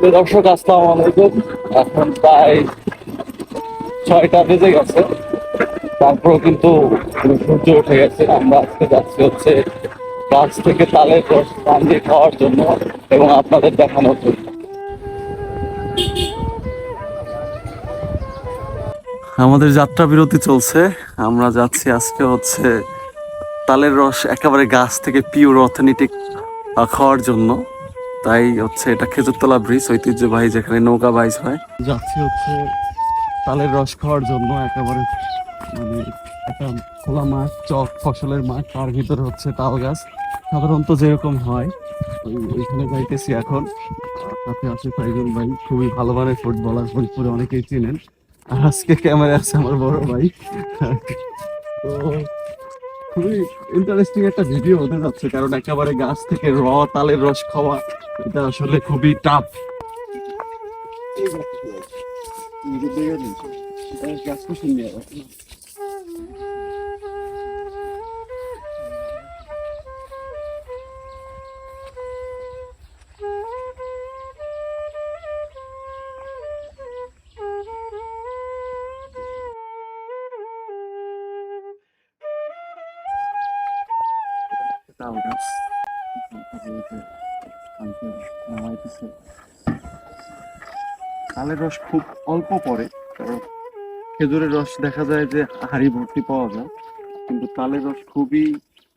দর্শক, আসসালামু আলাইকুম। এখন প্রায় ছয়টা বেজে গেছে। তারপরেও কিন্তু সূর্য উঠে গেছে। আমরা আজকে যাচ্ছি হচ্ছে গাছ থেকে তালের রস পান দিয়ে খাওয়ার জন্য এবং আপনাদের দেখানোর জন্য। আমাদের যাত্রা বিরতি চলছে। আমরা যাচ্ছি আজকে হচ্ছে তালের রস একেবারে গাছ থেকে পিওর অথেন্টিক খাওয়ার জন্য। তাই হচ্ছে এটা খেজুরতলা ব্রিজ, ঐতিহ্যবাহী যেখানে নৌকা বাইজ হয়। যাচ্ছি হচ্ছে তালের রস খাওয়ার জন্য, একেবারে মানে একটা খোলা মাঠ, চক, ফসলের মাঠ, তার ভিতরে হচ্ছে তাল গাছ। সাধারণত যেরকম হয়, ওই- ওইখানে যাইতেছি এখন। সাথে আছে ফাইজুল ভাই, খুবই ভালো মানের ফুটবলার, ফরিদপুরে অনেকেই চিনেন। আর আজকে ক্যামেরা আছে আমার বড় ভাই। তো খুবই ইন্টারেস্টিং একটা ভিডিও হতে যাচ্ছে, কারণ একেবারে গাছ থেকে র তালের রস খাওয়া, এটা আসলে খুবই টাফ গাছ তালের রস খুব অল্প পড়ে, কারণ খেজুরের রস দেখা যায় যে হাড়ি ভর্তি পাওয়া যায়, কিন্তু তালের রস খুবই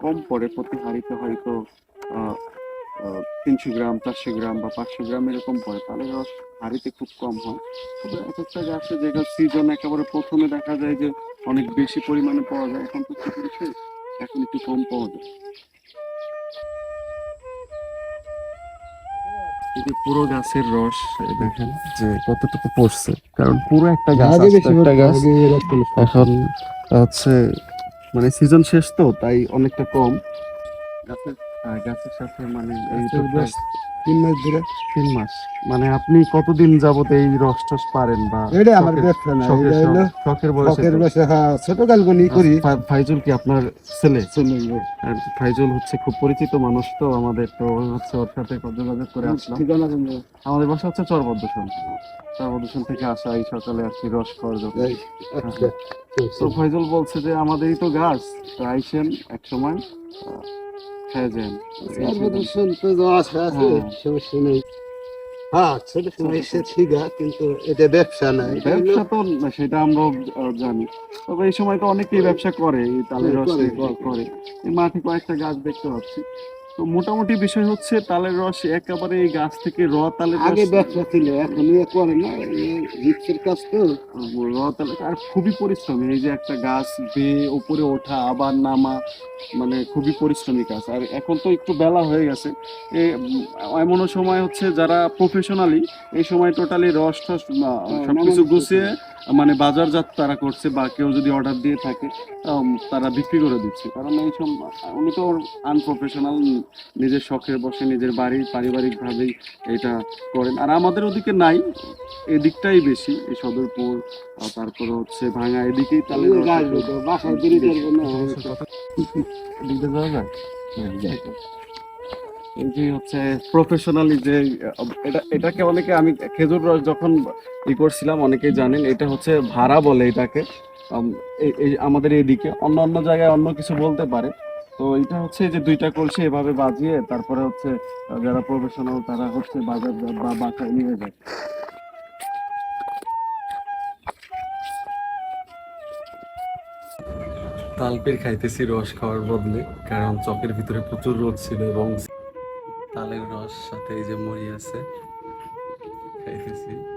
কম পড়ে, প্রতি হাড়িতে হয়তো তিনশো গ্রাম, চারশো গ্রাম বা পাঁচশো গ্রাম এরকম পড়ে। তালের রস হাড়িতে খুব কম হয়। তবে এক একটা গাছে যেটা সিজন একেবারে প্রথমে দেখা যায় যে অনেক বেশি পরিমাণে পাওয়া যায়, এখন তো এখন একটু কম পাওয়া যায়। এই যে পুরো গাছের রস দেখেন যে কতটুকু পড়ছে কারণ পুরো একটা গাছ একটা গাছ। এখন হচ্ছে মানে সিজন শেষ তো তাই অনেকটা কম গাছের গাছের সাথে মানে এই তিন মাস ধরে তিন মাস। মানে আপনি কতদিন যাবত এই রস টস পারেন বা এটা আমার ব্যবসা না এটা হলো শখের বয়সে শখের তো- হ্যাঁ ছোট কালগুনি করি। ফাইজুল কি আপনার ছেলে? আর ফাইজুল হচ্ছে খুব পরিচিত মানুষ তো আমাদের তো হচ্ছে ওর সাথে যোগাযোগ করে আসলাম। আমাদের বাসা হচ্ছে চরবদ্দূষণ চরবদ্দূষণ থেকে আসা এই সকালে আর কি রস খাওয়ার জন্য। আচ্ছা, তো ফাইজুল বলছে যে আমাদেরই তো গাছ তো আইসেন এক সময় খেয়ে যান হ্যাঁ। সমস্যা নেই। হ্যাঁ ছোট ঠিক কিন্তু এটা ব্যবসা না ব্যবসা তো সেটা আমরা জানি। তবে এই সময় তো অনেকেই ব্যবসা করে এই তালের রস করে, মাঠে কয়েকটা গাছ দেখতে পাচ্ছি। তো মোটামুটি বিষয় হচ্ছে তালের রস একেবারে এই গাছ থেকে র তালের রস আগে ব্যবসা ছিল এখন এ করে না রিক্সের কাজ তো। র তালের আর খুবই পরিশ্রমী এই যে একটা গাছ বেয়ে উপরে ওঠা আবার নামা মানে খুবই পরিশ্রমী কাজ আর এখন তো একটু বেলা হয়ে গেছে। এ উম, এমনও সময় হচ্ছে যারা প্রফেশনালি এই সময় টোটালি রস টস সবকিছু গুছিয়ে মানে বাজারজাত তারা করছে বা কেউ যদি অর্ডার দিয়ে থাকে তারা বিক্রি করে দিচ্ছে। কারণ এই সব উনি তো আনপ্রফেশনাল নিজের শখের বসে নিজের বাড়ি পারিবারিকভাবেই এটা করেন। আর আমাদের ওদিকে নাই এদিকটাই বেশি এই সদরপুর আর তারপরে হচ্ছে ভাঙা এদিকেই তাহলে বাসায় দেরি করব না এদিকে যাওয়া যায় হচ্ছে প্রফেশনালি যে, এটা, এটাকে অনেকে আমি খেজুর রস যখন ই করছিলাম জানেন, এটা হচ্ছে ভাড়া বলে এটাকে। আমাদের এইদিকে অন্য অন্য জায়গায় অন্য কিছু বলতে পারে। তো এটা হচ্ছে যে দুইটা কলসি এভাবে বাজিয়ে, তারপরে হচ্ছে যারা প্রফেশনাল তারা হচ্ছে বাজার বা বাসায় নিয়ে যায়। তালপের খাইতেছি রস খাওয়ার বদলে, কারণ চকের ভিতরে প্রচুর রোদ ছিল এবং সাথে এই যে মুড়ি আছে খাইতেছি।